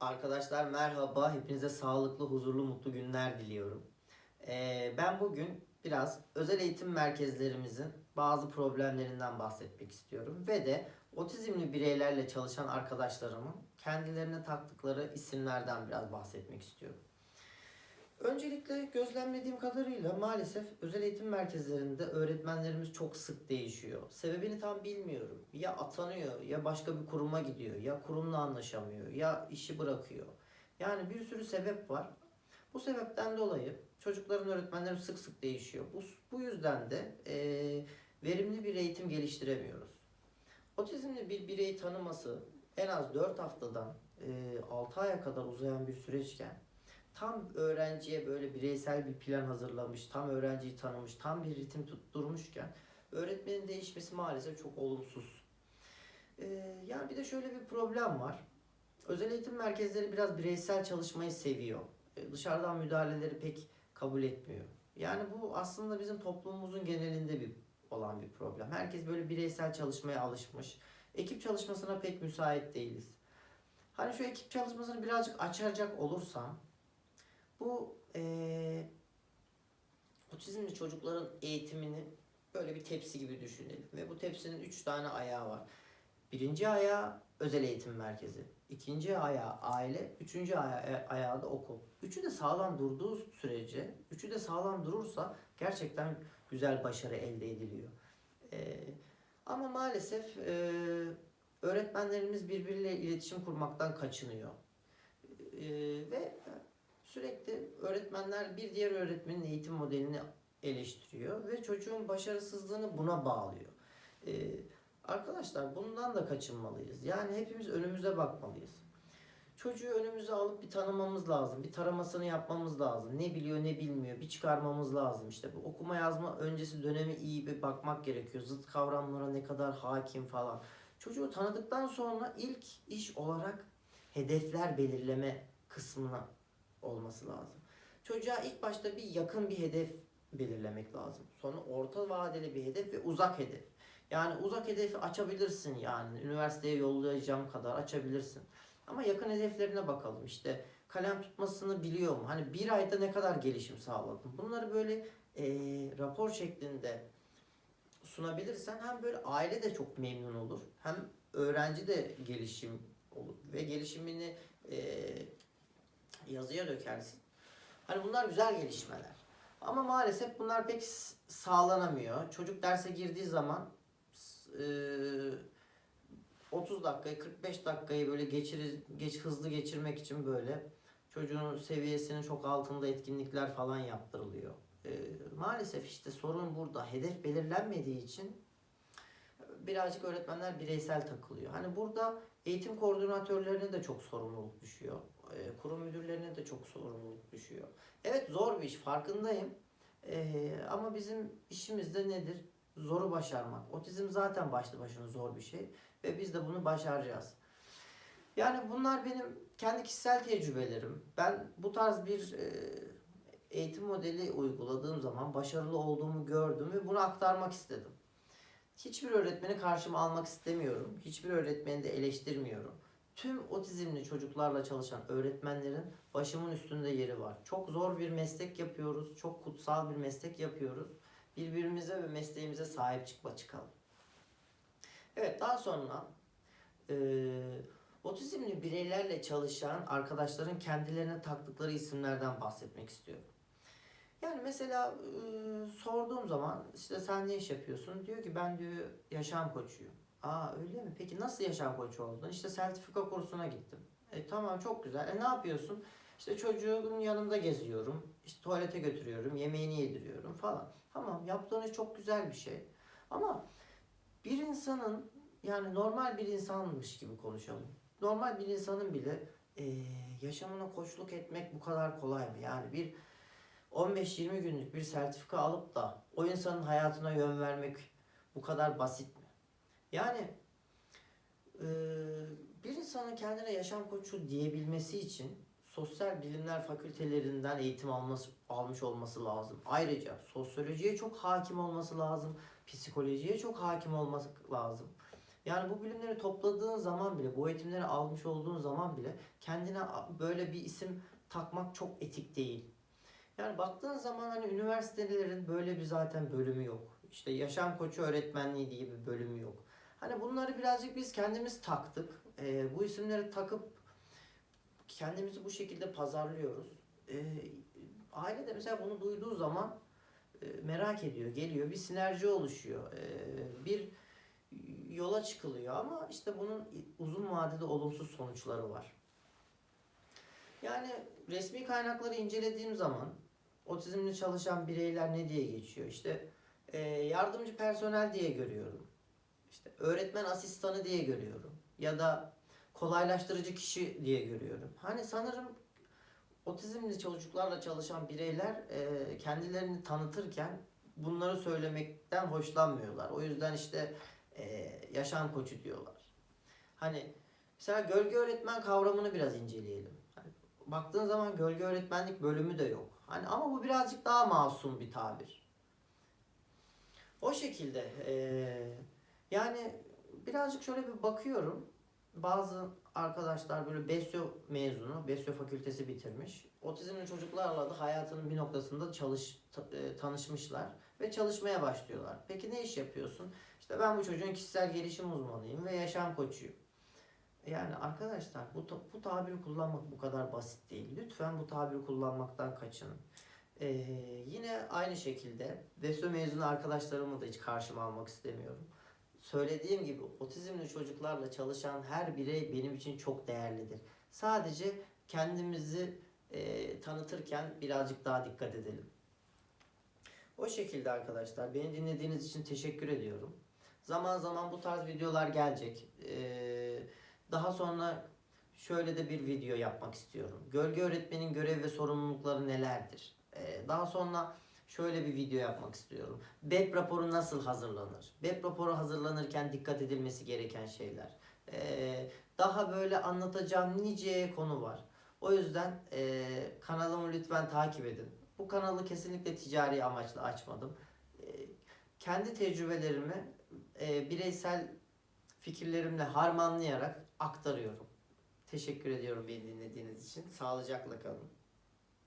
Arkadaşlar merhaba. Hepinize sağlıklı, huzurlu, mutlu günler diliyorum. Ee, ben bugün biraz özel eğitim merkezlerimizin bazı problemlerinden bahsetmek istiyorum. Ve de otizmli bireylerle çalışan arkadaşlarımın kendilerine taktıkları isimlerden biraz bahsetmek istiyorum. Öncelikle gözlemlediğim kadarıyla maalesef özel eğitim merkezlerinde öğretmenlerimiz çok sık değişiyor. Sebebini tam bilmiyorum. Ya atanıyor, ya başka bir kuruma gidiyor, ya kurumla anlaşamıyor, ya işi bırakıyor. Yani bir sürü sebep var. Bu sebepten dolayı çocukların öğretmenleri sık sık değişiyor. Bu, bu yüzden de eee, verimli bir eğitim geliştiremiyoruz. Otizmli bir bireyi tanıması en az 4 haftadan 6 aya kadar uzayan bir süreçken tam öğrenciye böyle bireysel bir plan hazırlamış, tam öğrenciyi tanımış, tam bir ritim tutturmuşken öğretmenin değişmesi maalesef çok olumsuz. Ee, yani bir de şöyle bir problem var. Özel eğitim merkezleri biraz bireysel çalışmayı seviyor. Ee, dışarıdan müdahaleleri pek kabul etmiyor. Yani bu aslında bizim toplumumuzun genelinde bir olan bir problem. Herkes böyle bireysel çalışmaya alışmış. Ekip çalışmasına pek müsait değiliz. Hani şu ekip çalışmasını birazcık açacak olursam bu eee otizmli çocukların eğitimini böyle bir tepsi gibi düşünelim. Ve bu tepsinin üç tane ayağı var. Birinci ayağı özel eğitim merkezi. ikinci ayağı aile. Üçüncü aya- ayağı da okul. Üçü de sağlam durduğu sürece, üçü de sağlam durursa gerçekten güzel başarı elde ediliyor. Eee, ama maalesef eee, öğretmenlerimiz birbiriyle iletişim kurmaktan kaçınıyor. Eee, ve sürekli öğretmenler bir diğer öğretmenin eğitim modelini eleştiriyor ve çocuğun başarısızlığını buna bağlıyor. Ee, arkadaşlar bundan da kaçınmalıyız. Yani hepimiz önümüze bakmalıyız. Çocuğu önümüze alıp bir tanımamız lazım. Bir taramasını yapmamız lazım. Ne biliyor ne bilmiyor bir çıkarmamız lazım. İşte bu okuma yazma öncesi dönemi iyi bir bakmak gerekiyor. Zıt kavramlara ne kadar hakim falan. Çocuğu tanıdıktan sonra ilk iş olarak hedefler belirleme kısmına olması lazım. Çocuğa ilk başta bir yakın bir hedef belirlemek lazım. Sonra orta vadeli bir hedef ve uzak hedef. Yani uzak hedefi açabilirsin yani üniversiteye yollayacağım kadar açabilirsin. Ama yakın hedeflerine bakalım. İşte kalem tutmasını biliyor mu? Hani bir ayda ne kadar gelişim sağladın? Bunları böyle eee, rapor şeklinde sunabilirsen hem böyle aile de çok memnun olur. Hem öğrenci de gelişim olur. Ve gelişimini eee yazıya dökersin. Hani bunlar güzel gelişmeler. Ama maalesef bunlar pek sağlanamıyor. Çocuk derse girdiği zaman eee, 30 dakikayı 45 dakikayı böyle geçirir, geç hızlı geçirmek için böyle çocuğun seviyesinin çok altında etkinlikler falan yaptırılıyor. Eee, maalesef işte sorun burada. Hedef belirlenmediği için birazcık öğretmenler bireysel takılıyor. Hani burada eğitim koordinatörlerine de çok sorumluluk düşüyor. Ee, kurum müdürlerine de çok sorumluluk düşüyor. Evet zor bir iş farkındayım. Ee, ama bizim işimiz de nedir? Zoru başarmak. Otizm zaten başlı başına zor bir şey ve biz de bunu başaracağız. Yani bunlar benim kendi kişisel tecrübelerim. Ben bu tarz bir e, eğitim modeli uyguladığım zaman başarılı olduğumu gördüm ve bunu aktarmak istedim. Hiçbir öğretmeni karşıma almak istemiyorum. Hiçbir öğretmeni de eleştirmiyorum. Tüm otizmli çocuklarla çalışan öğretmenlerin başımın üstünde yeri var. Çok zor bir meslek yapıyoruz. Çok kutsal bir meslek yapıyoruz. Birbirimize ve mesleğimize sahip çıkma çıkalım. Evet daha sonra eee otizmli bireylerle çalışan arkadaşların kendilerine taktıkları isimlerden bahsetmek istiyorum. Yani mesela eee, sorduğum zaman işte sen ne iş yapıyorsun? Diyor ki ben diyor yaşam koçuyum. Aa öyle mi? Peki nasıl yaşam koçu oldun? İşte sertifika kursuna gittim. E tamam çok güzel. E ne yapıyorsun? İşte çocuğun yanında geziyorum. İşte tuvalete götürüyorum. Yemeğini yediriyorum falan. Tamam yaptığın iş çok güzel bir şey. Ama bir insanın yani normal bir insanmış gibi konuşalım. Normal bir insanın bile e, yaşamına koçluk etmek bu kadar kolay mı? Yani bir 15-20 günlük bir sertifika alıp da o insanın hayatına yön vermek bu kadar basit? Yani bir insanın kendine yaşam koçu diyebilmesi için sosyal bilimler fakültelerinden eğitim alması, almış olması lazım. Ayrıca sosyolojiye çok hakim olması lazım. Psikolojiye çok hakim olması lazım. Yani bu bilimleri topladığın zaman bile, bu eğitimleri almış olduğun zaman bile kendine böyle bir isim takmak çok etik değil. Yani baktığın zaman hani üniversitelerin böyle bir zaten bölümü yok. İşte yaşam koçu öğretmenliği diye bir bölümü yok. Hani bunları birazcık biz kendimiz taktık. Ee, bu isimleri takıp kendimizi bu şekilde pazarlıyoruz. Ee, aile de mesela bunu duyduğu zaman e, merak ediyor, geliyor. Bir sinerji oluşuyor. Ee, bir yola çıkılıyor ama işte bunun uzun vadede olumsuz sonuçları var. Yani resmi kaynakları incelediğim zaman otizmli çalışan bireyler ne diye geçiyor? İşte e, yardımcı personel diye görüyorum. İşte öğretmen asistanı diye görüyorum. Ya da kolaylaştırıcı kişi diye görüyorum. Hani sanırım otizmli çocuklarla çalışan bireyler e, kendilerini tanıtırken bunları söylemekten hoşlanmıyorlar. O yüzden işte e, yaşam koçu diyorlar. Hani mesela gölge öğretmen kavramını biraz inceleyelim. Hani baktığın zaman gölge öğretmenlik bölümü de yok. Hani ama bu birazcık daha masum bir tabir. O şekilde e, yani birazcık şöyle bir bakıyorum. Bazı arkadaşlar böyle Besyo mezunu, Besyo fakültesi bitirmiş. Otizmli çocuklarla da hayatının bir noktasında çalış e, tanışmışlar ve çalışmaya başlıyorlar. Peki ne iş yapıyorsun? İşte ben bu çocuğun kişisel gelişim uzmanıyım ve yaşam koçuyum. Yani arkadaşlar bu bu tabiri kullanmak bu kadar basit değil. Lütfen bu tabiri kullanmaktan kaçının. Ee, yine aynı şekilde Besyo mezunu arkadaşlarımı da hiç karşıma almak istemiyorum. Söylediğim gibi otizmli çocuklarla çalışan her birey benim için çok değerlidir. Sadece kendimizi e, tanıtırken birazcık daha dikkat edelim. O şekilde arkadaşlar beni dinlediğiniz için teşekkür ediyorum. Zaman zaman bu tarz videolar gelecek. Ee, daha sonra şöyle de bir video yapmak istiyorum. Gölge öğretmenin görev ve sorumlulukları nelerdir? Ee, daha sonra şöyle bir video yapmak istiyorum. BEP raporu nasıl hazırlanır? BEP raporu hazırlanırken dikkat edilmesi gereken şeyler. Ee, daha böyle anlatacağım nice konu var. O yüzden e, kanalımı lütfen takip edin. Bu kanalı kesinlikle ticari amaçla açmadım. E, kendi tecrübelerimi e, bireysel fikirlerimle harmanlayarak aktarıyorum. Teşekkür ediyorum beni dinlediğiniz için. Sağlıcakla kalın.